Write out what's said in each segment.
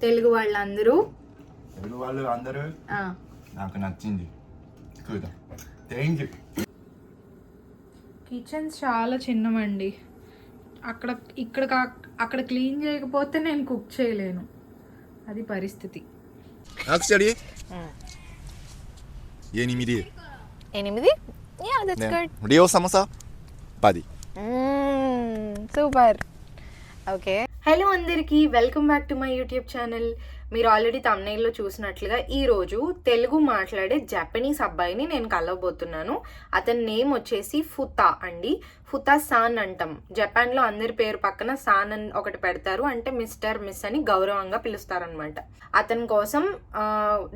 తెలుగు వాళ్ళందరూ? తెలుగు వాళ్ళు అందరూ? ఆ, నాకు నచ్చింది. థ్యాంక్ యూ కిచెన్స్ చాలా చిన్నవండి. అక్కడ ఇక్కడ అక్కడ క్లీన్ చేయకపోతే నేను కుక్ చేయలేను. అది పరిస్థితి. ఎనిమిది. ఎనిమిది? యా దట్స్ గుడ్ రియో సమోసా? పది. సూపర్. ఓకే. హలో అందరికీ welcome back to my YouTube channel. మీరు ఆల్రెడీ తమ్నైల్లో చూసినట్లుగా ఈరోజు తెలుగు మాట్లాడే జపనీస్ అబ్బాయిని నేను కలవబోతున్నాను. అతని నేమ్ వచ్చేసి ఫుతా అండి. ఫుతా సాన్ అంటాం. జపాన్లో అందరి పేరు పక్కన సాన్ అని ఒకటి పెడతారు. అంటే మిస్టర్ మిస్ అని గౌరవంగా పిలుస్తారనమాట అతని కోసం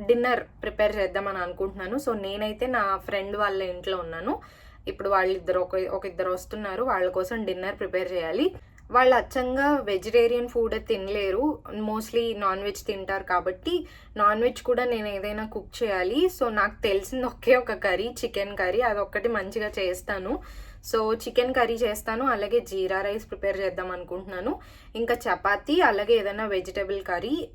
డిన్నర్ ప్రిపేర్ చేద్దామని అనుకుంటున్నాను. సో నేనైతే నా ఫ్రెండ్ వాళ్ళ ఇంట్లో ఉన్నాను. ఇప్పుడు వాళ్ళిద్దరు ఒక ఒక ఇద్దరు వస్తున్నారు. వాళ్ళ కోసం డిన్నర్ ప్రిపేర్ చేయాలి. వాళ్ళు అచ్చంగా వెజిటేరియన్ ఫుడ్ తినలేరు. మోస్ట్లీ నాన్ వెజ్ తింటారు కాబట్టి నాన్ వెజ్ కూడా నేను ఏదైనా కుక్ చేయాలి. సో నాకు తెలిసింది ఒకే ఒక కర్రీ చికెన్ కర్రీ. అదొక్కటి మంచిగా చేస్తాను. సో చికెన్ కర్రీ చేస్తాను. అలాగే జీరా రైస్ ప్రిపేర్ చేద్దాం అనుకుంటున్నాను. ఇంకా చపాతీ అలాగే ఏదైనా వెజిటేబుల్ కర్రీ.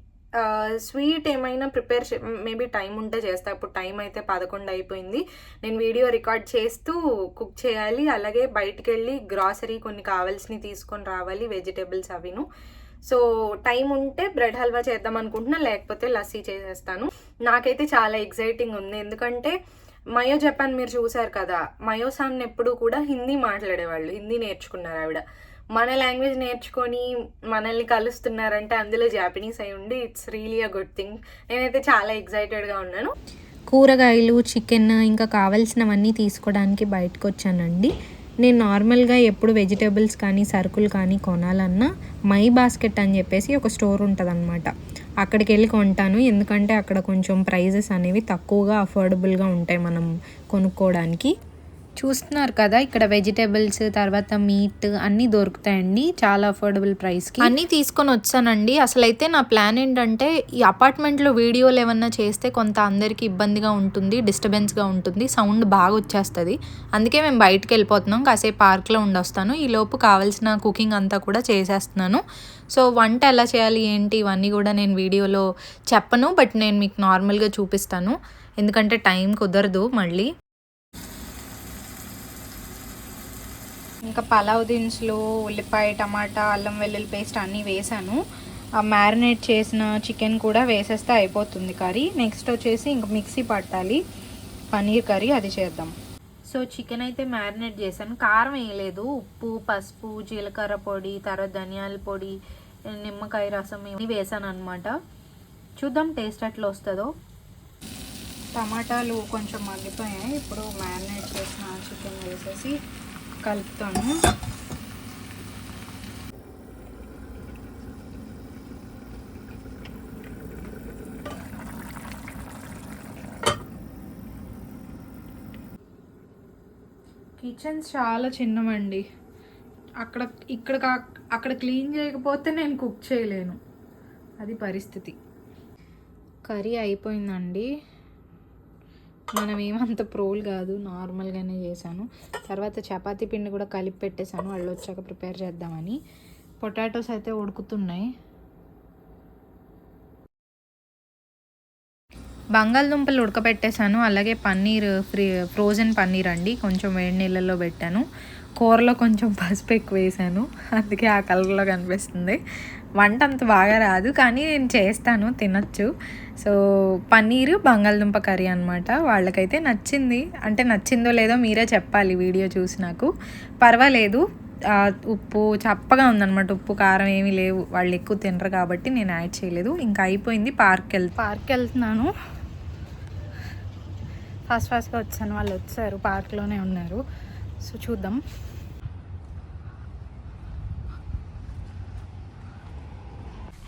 స్వీట్ ఏమైనా ప్రిపేర్ మేబీ టైం ఉంటే చేస్తా. ఇప్పుడు టైం అయితే పదకొండు అయిపోయింది. నేను వీడియో రికార్డ్ చేస్తూ కుక్ చేయాలి. అలాగే బయటికి వెళ్ళి గ్రాసరీ కొన్ని కావాల్సినవి తీసుకొని రావాలి వెజిటేబుల్స్ అవిను. సో టైం ఉంటే బ్రెడ్ హల్వా చేద్దాం అనుకుంటున్నా లేకపోతే లస్సీ చేసేస్తాను. నాకైతే చాలా ఎగ్జైటింగ్ ఉంది. ఎందుకంటే మయో జపాన్ మీరు చూసారు కదా మయో సాన్ ఎప్పుడు కూడా హిందీ మాట్లాడేవాళ్ళు. హిందీ నేర్చుకున్నారు ఆవిడ. మన లాంగ్వేజ్ నేర్చుకొని మనల్ని కలుస్తున్నారంటే అందులో జాపనీస్ అయి ఉండి it's really a good thing నేనైతే చాలా ఎక్సైటెడ్గా ఉన్నాను. కూరగాయలు చికెన్ ఇంకా కావాల్సినవన్నీ తీసుకోవడానికి బయటకు వచ్చానండి నేను నార్మల్గా ఎప్పుడు వెజిటేబుల్స్ కానీ సరుకులు కానీ కొనాలన్నా మై బాస్కెట్ అని చెప్పేసి ఒక స్టోర్ ఉంటుంది అక్కడికి వెళ్ళి కొంటాను. ఎందుకంటే అక్కడ కొంచెం ప్రైజెస్ అనేవి తక్కువగా అఫోర్డబుల్గా ఉంటాయి మనం కొనుక్కోవడానికి. చూస్తున్నారు కదా ఇక్కడ వెజిటేబుల్స్ తర్వాత మీట్ అన్నీ దొరుకుతాయండి చాలా అఫోర్డబుల్ ప్రైస్కి. అన్నీ తీసుకొని వచ్చానండి. అసలైతే నా ప్లాన్ ఏంటంటే ఈ అపార్ట్మెంట్లో వీడియోలు ఏమన్నా చేస్తే కొంత అందరికీ ఇబ్బందిగా ఉంటుంది డిస్టర్బెన్స్గా ఉంటుంది సౌండ్ బాగా వచ్చేస్తుంది. అందుకే మేము బయటికి వెళ్ళిపోతున్నాం కాసేపు పార్క్లో ఉండొస్తాను. ఈలోపు కావాల్సిన కుకింగ్ అంతా కూడా చేసేస్తున్నాను. సో వంట ఎలా చేయాలి ఏంటి ఇవన్నీ కూడా నేను వీడియోలో చెప్పను బట్ నేను మీకు నార్మల్గా చూపిస్తాను. ఎందుకంటే టైం కుదరదు మళ్ళీ. ఇంకా పలావ్ దినుసులు ఉల్లిపాయ టమాటా అల్లం వెల్లుల్లి పేస్ట్ అన్నీ వేసాను ఆ మ్యారినేట్ చేసిన చికెన్ కూడా వేసేస్తే అయిపోతుంది కర్రీ. నెక్స్ట్ వచ్చేసి ఇంక మిక్సీ పట్టాలి. పన్నీర్ కర్రీ అది చేద్దాం. సో చికెన్ అయితే మ్యారినేట్ చేశాను. కారం వేయలేదు. ఉప్పు పసుపు జీలకర్ర పొడి తర్వాత ధనియాల పొడి నిమ్మకాయ రసం ఇవన్నీ వేసాను అనమాట చూద్దాం టేస్ట్ ఎట్లా వస్తుందో. టమాటాలు కొంచెం మగ్గిపోయాయి ఇప్పుడు మ్యారినేట్ చేసిన చికెన్ వేసేసి కలుపుతాను. కిచెన్స్ చాలా చిన్నవండి. అక్కడ ఇక్కడ అక్కడ క్లీన్ చేయకపోతే నేను కుక్ చేయలేను. అది పరిస్థితి. కర్రీ అయిపోయిందండి. మనం ఏమంత ప్రోల్ కాదు నార్మల్గానే చేశాను. తర్వాత చపాతీ పిండి కూడా కలిపి పెట్టేశాను వాళ్ళు వచ్చాక ప్రిపేర్ చేద్దామని. పొటాటోస్ అయితే ఉడుకుతున్నాయి. బంగాళదుంపలు ఉడకబెట్టేశాను అలాగే పన్నీర్ ఫ్రీ ఫ్రోజన్ పన్నీర్ అండి కొంచెం వేడి నీళ్ళల్లో పెట్టాను. కూరలో కొంచెం పసుపు ఎక్కువ వేసాను. అందుకే ఆ కలర్లో కనిపిస్తుంది. వంట అంత బాగా రాదు కానీ నేను చేస్తాను తినొచ్చు. సో పన్నీరు బంగాళదుంప కర్రీ అనమాట వాళ్ళకైతే నచ్చింది. అంటే నచ్చిందో లేదో మీరే చెప్పాలి వీడియో చూసి నాకు. పర్వాలేదు. ఉప్పు చప్పగా ఉందన్నమాట. ఉప్పు కారం ఏమీ లేవు. వాళ్ళు ఎక్కువ తినరు కాబట్టి నేను యాడ్ చేయలేదు. ఇంకా అయిపోయింది పార్క్ వెళ్ పార్క్ వెళ్తున్నాను. ఫాస్ట్ ఫాస్ట్గా వచ్చాను. వాళ్ళు వచ్చారు. పార్క్లోనే ఉన్నారు. సో చూద్దాం.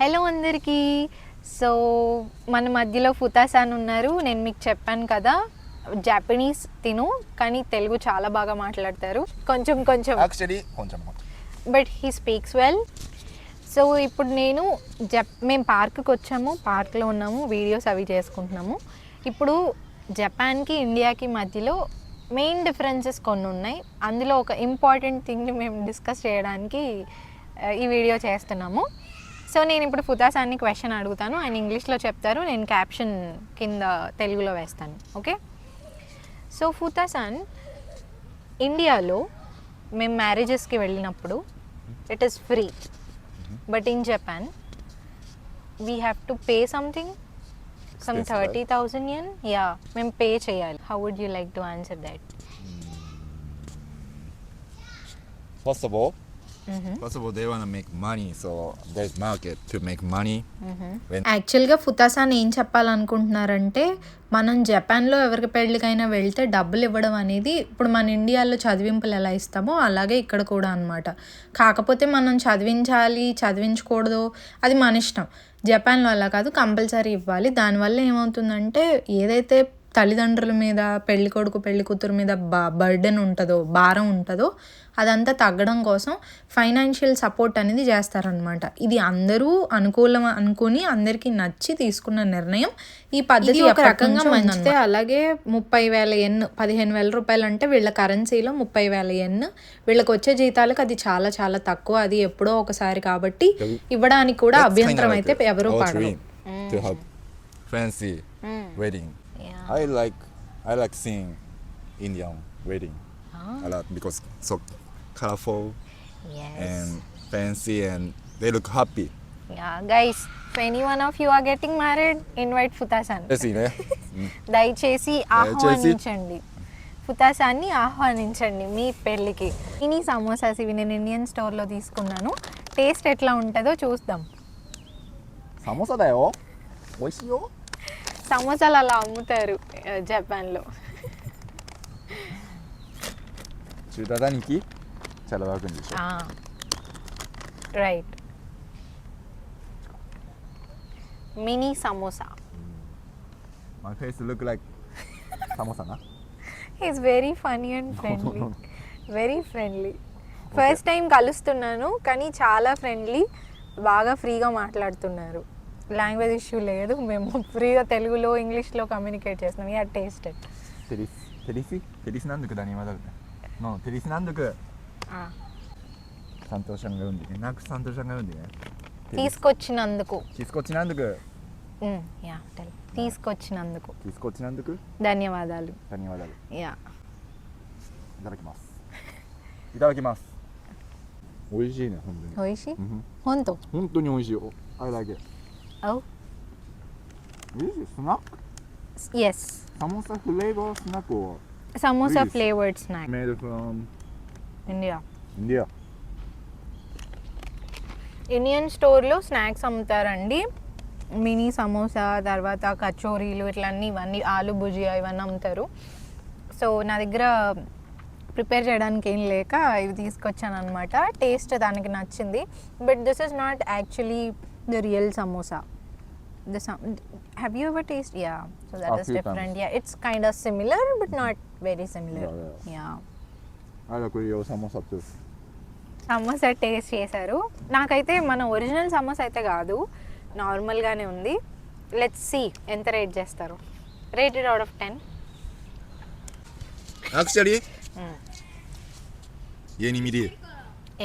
హలో అందరికీ. సో మన మధ్యలో ఫుతాసాన్ ఉన్నారు. నేను మీకు చెప్పాను కదా జపనీస్ తిను కానీ తెలుగు చాలా బాగా మాట్లాడతారు. కొంచెం కొంచెం. యాక్చువల్లీ కొంచెం but he speaks well so ఇప్పుడు నేను జప్ మేము పార్క్కి వచ్చాము పార్క్లో ఉన్నాము వీడియోస్ అవి చేసుకుంటున్నాము. ఇప్పుడు జపాన్కి ఇండియాకి మధ్యలో మెయిన్ డిఫరెన్సెస్ కొన్ని ఉన్నాయి. అందులో ఒక ఇంపార్టెంట్ థింగ్ని మేము డిస్కస్ చేయడానికి ఈ వీడియో చేస్తున్నాము. సో నేను ఇప్పుడు ఫుతాసాన్ని క్వశ్చన్ అడుగుతాను. ఆయన ఇంగ్లీష్లో చెప్తారు. నేను క్యాప్షన్ కింద తెలుగులో వేస్తాను. ఓకే సో ఫుతాసాన్ ఇండియాలో మేము మ్యారేజెస్కి వెళ్ళినప్పుడు it is free but in Japan we have to pay something some. Thirty thousand yen మేము పే చేయాలి. How would you like to answer that First of all, first of all, they wanna make money, so there's market to make money. When యాక్చువల్గా ఫుతాసాన్ ఏం చెప్పాలనుకుంటున్నారంటే మనం జపాన్లో ఎవరికి పెళ్ళికైనా వెళ్తే డబ్బులు ఇవ్వడం అనేది ఇప్పుడు మన ఇండియాలో చదివింపులు ఎలా ఇస్తామో అలాగే ఇక్కడ కూడా అనమాట కాకపోతే మనం చదివించాలి చదివించకూడదు అది మన ఇష్టం. జపాన్లో అలా కాదు కంపల్సరీ ఇవ్వాలి. దానివల్ల ఏమవుతుందంటే ఏదైతే తల్లిదండ్రుల మీద పెళ్ళి కొడుకు పెళ్ళి కూతురు మీద బా బర్డెన్ ఉంటుందో భారం ఉంటుందో అదంతా తగ్గడం కోసం ఫైనాన్షియల్ సపోర్ట్ అనేది చేస్తారనమాట ఇది అందరూ అనుకూలం అనుకుని అందరికీ నచ్చి తీసుకున్న నిర్ణయం ఈ పద్ధతి ఒక రకంగా మంచిదే అలాగే ముప్పై వేల ఎన్ పదిహేను వేల రూపాయలు అంటే వీళ్ళ కరెన్సీలో ముప్పై వేల ఎన్ వీళ్ళకి వచ్చే జీతాలకు అది చాలా చాలా తక్కువ. అది ఎప్పుడో ఒకసారి కాబట్టి ఇవ్వడానికి కూడా అభ్యంతరం అయితే ఎవరు పడరు. wedding. I like I like seeing Indian wedding a lot because it's so colorful and fancy and they look happy. Yeah, guys, if any one of you are getting married, invite Futasan. Yes, Dai chesi ahwanichandi. Futasan ni ahwanichandi mee pelliki. Ini samosas ivine Indian store lo kunano Taste etla untado chustam. Samosa da dayo. Oishiyo. సమోసాలు అలా అమ్ముతారు జపాన్లో. చూడడానికి చాలా బాగుంది right. Mini samosa. My face look like సమోసానా is very funny and friendly very friendly first time కలుస్తున్నాను కానీ చాలా friendly బాగా ఫ్రీగా మాట్లాడుతున్నారు. లాంగ్వేజ్ ఇష్యూ లేదు మేము ఫ్రీగా తెలుగులో ఇంగ్లీష్లో కమ్యూనికేట్ చేస్తున్నాం యా టేస్ట్ テリステリステリスなんだくだにまだのテリスなんだく担当者が読んでねなく担当者が読んでね తీసుకొచ్చినందుకు キスコッチなんだく యా టెల్ తీసుకొచ్చినందుకు キスコッチなんだく ధన్యవాదాలు 何話だる yeah いただきますいただきます美味しいね本当に ఓయిషి うん హొంతో 本当に美味しいよ I like it Oh. This is snack? Yes. Samosa flavor snack or? Samosa Please. flavored snack. Made from India India. Indian స్టోర్లో స్నాక్స్ అమ్ముతారండి మినీ సమోసా తర్వాత కచోరీలు ఇట్లన్నీ ఇవన్నీ ఆలు భుజియా ఇవన్నీ అమ్ముతారు సో నా దగ్గర ప్రిపేర్ చేయడానికి ఏం లేక ఇవి తీసుకొచ్చాను అనమాట టేస్ట్ దానికి నచ్చింది but this is not actually the real samosa the have you ever taste yeah so that is different yeah it's kind of similar but not very similar yeah అది కొయ సమోసా సమోసా టేస్ట్ చేశారు. నాకైతే మన ఒరిజినల్ సమోసా అయితే కాదు. నార్మల్గానే ఉంది. లెట్స్ సీ ఎంత రేట్ చేస్తారు. రేటెడ్ అవుట్ ఆఫ్ టెన్ ఎనిమిది.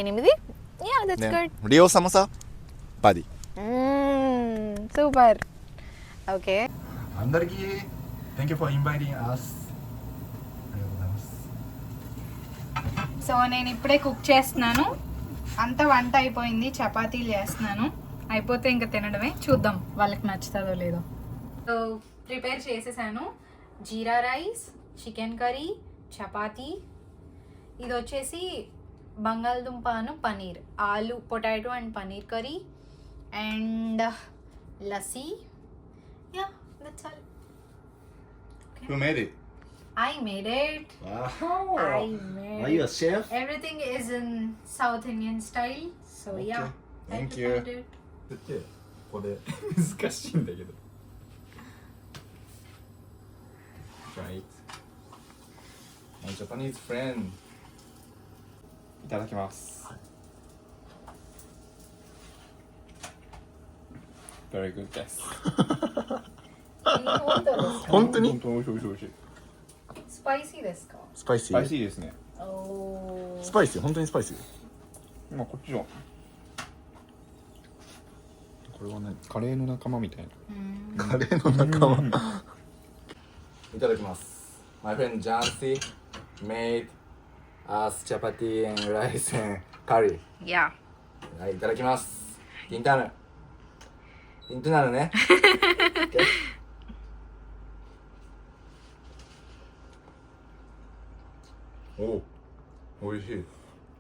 ఎనిమిది? యా దట్స్ గుడ్ డియో సమోసా పది. సూపర్. ఓకే. అందరికీ thank you for inviting us so నేను ఇప్పుడే కుక్ చేస్తున్నాను. అంత వంట అయిపోయింది చపాతీలు చేస్తున్నాను. అయిపోతే ఇంకా తినడమే. చూద్దాం వాళ్ళకి నచ్చుతుందో లేదో. సో ప్రిపేర్ చేసేసాను. Jeera rice chicken curry chapati. ఇది వచ్చేసి బంగాళదుంపను paneer aloo potato and paneer curry. and uh, lassi. Yeah, that's all. Okay. Who made it? I made it. Wow. I made Are you a chef? Everything is in South Indian style. So Okay. yeah. Thank Thank prepared you. It. ってここで difficult, Right My Japanese friend いただきます Very good です。本当に？本当に美味しい美味しい美味しい。Spicy ですか？スパイシー。スパイシーですね。Oh. スパイシー本当にスパイシー。まあこっちは。これはね。カレーの仲間みたいな。カレーの仲間。いただきます。My friend Jancy made us chapati and rice and curry やはいいただきます。インタン ターヌね OK おおいしい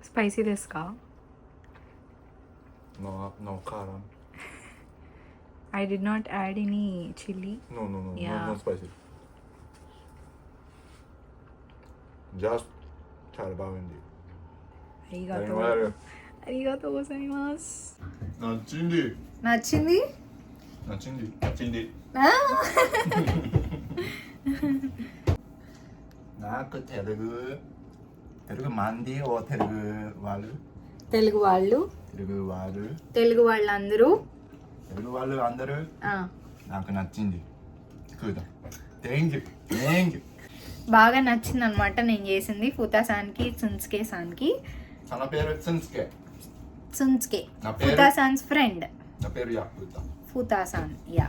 スパイシーですか No, no karam. I did not add any chili. No, no, no, Yeah. no, no spicy. Just charbawendi. ありがとう。 Arigato. ありがとうございます。 Nachindi. నచ్చింది. నాకు తెలుగు తెలుగు మంది ఓ తెలుగు వాళ్ళు తెలుగు వాళ్ళు తెలుగు వాళ్ళు తెలుగు వాళ్ళందరూ తెలుగు వాళ్ళు అందరూ ఆ, నాకు నచ్చింది చూద్దాం థ్యాంక్ యూ థ్యాంక్ యూ బాగా నచ్చింది అనమాట నేను చేసింది. ఫుతాసాన్కి సున్స్కే సాన్కి. తన పేరు సెన్స్కే సున్స్కే? ఫుతాసాన్స్ ఫ్రెండ్. నా పేరు యాకుత ఫుతాసాన్ యా.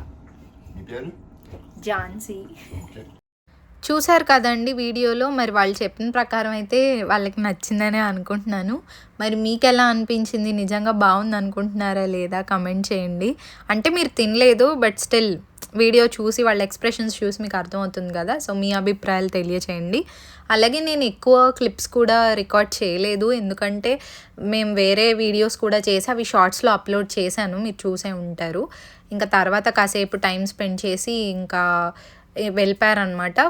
ఝాన్సీ. చూశారు కదండి వీడియోలో మరి వాళ్ళు చెప్పిన ప్రకారం అయితే వాళ్ళకి నచ్చిందనే అనుకుంటున్నాను. మరి మీకు ఎలా అనిపించింది? నిజంగా బాగుంది అనుకుంటున్నారా లేదా? కమెంట్ చేయండి. అంటే మీరు తినలేదు బట్ స్టిల్ వీడియో చూసి వాళ్ళ ఎక్స్ప్రెషన్స్ చూసి మీకు అర్థమవుతుంది కదా. సో మీ అభిప్రాయాలు తెలియచేయండి. అలాగే నేను ఎక్కువ క్లిప్స్ కూడా రికార్డ్ చేయలేదు. ఎందుకంటే మేము వేరే వీడియోస్ కూడా చేసి అవి షార్ట్స్లో అప్లోడ్ చేశాను. మీరు చూసే ఉంటారు. ఇంకా తర్వాత కాసేపు టైం స్పెండ్ చేసి ఇంకా వెళ్ళిపోయారనమాట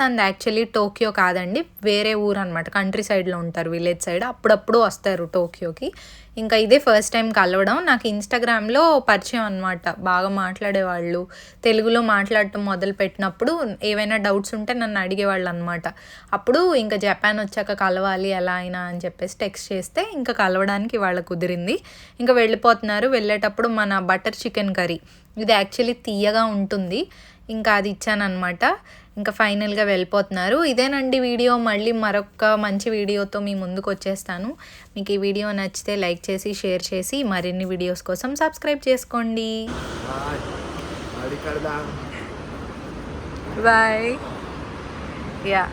అండ్ యాక్చువల్లీ టోక్యో కాదండి వేరే ఊరు అనమాట కంట్రీ సైడ్లో ఉంటారు విలేజ్ సైడ్. అప్పుడప్పుడు వస్తారు టోక్యోకి. ఇంకా ఇదే ఫస్ట్ టైం కలవడం. నాకు ఇన్స్టాగ్రామ్లో పరిచయం అనమాట బాగా మాట్లాడేవాళ్ళు. తెలుగులో మాట్లాడటం మొదలు పెట్టినప్పుడు ఏవైనా డౌట్స్ ఉంటే నన్ను అడిగేవాళ్ళు అనమాట అప్పుడు ఇంకా జపాన్ వచ్చాక కలవాలి ఎలా అయినా అని చెప్పేసి టెక్స్ట్ చేస్తే ఇంకా కలవడానికి వాళ్ళ కుదిరింది. ఇంకా వెళ్ళిపోతున్నారు. వెళ్ళేటప్పుడు మన బటర్ చికెన్ కర్రీ. ఇది యాక్చువల్లీ తీయగా ఉంటుంది. ఇంకా అది ఇచ్చానమాట ఇంకా ఫైనల్గా వెళ్ళిపోతున్నారు. ఇదేనండి వీడియో. మళ్ళీ మరొక మంచి వీడియోతో మీ ముందుకు వచ్చేస్తాను. మీకు ఈ వీడియో నచ్చితే లైక్ చేసి షేర్ చేసి మరిన్ని వీడియోస్ కోసం సబ్స్క్రైబ్ చేసుకోండి. Bye yeah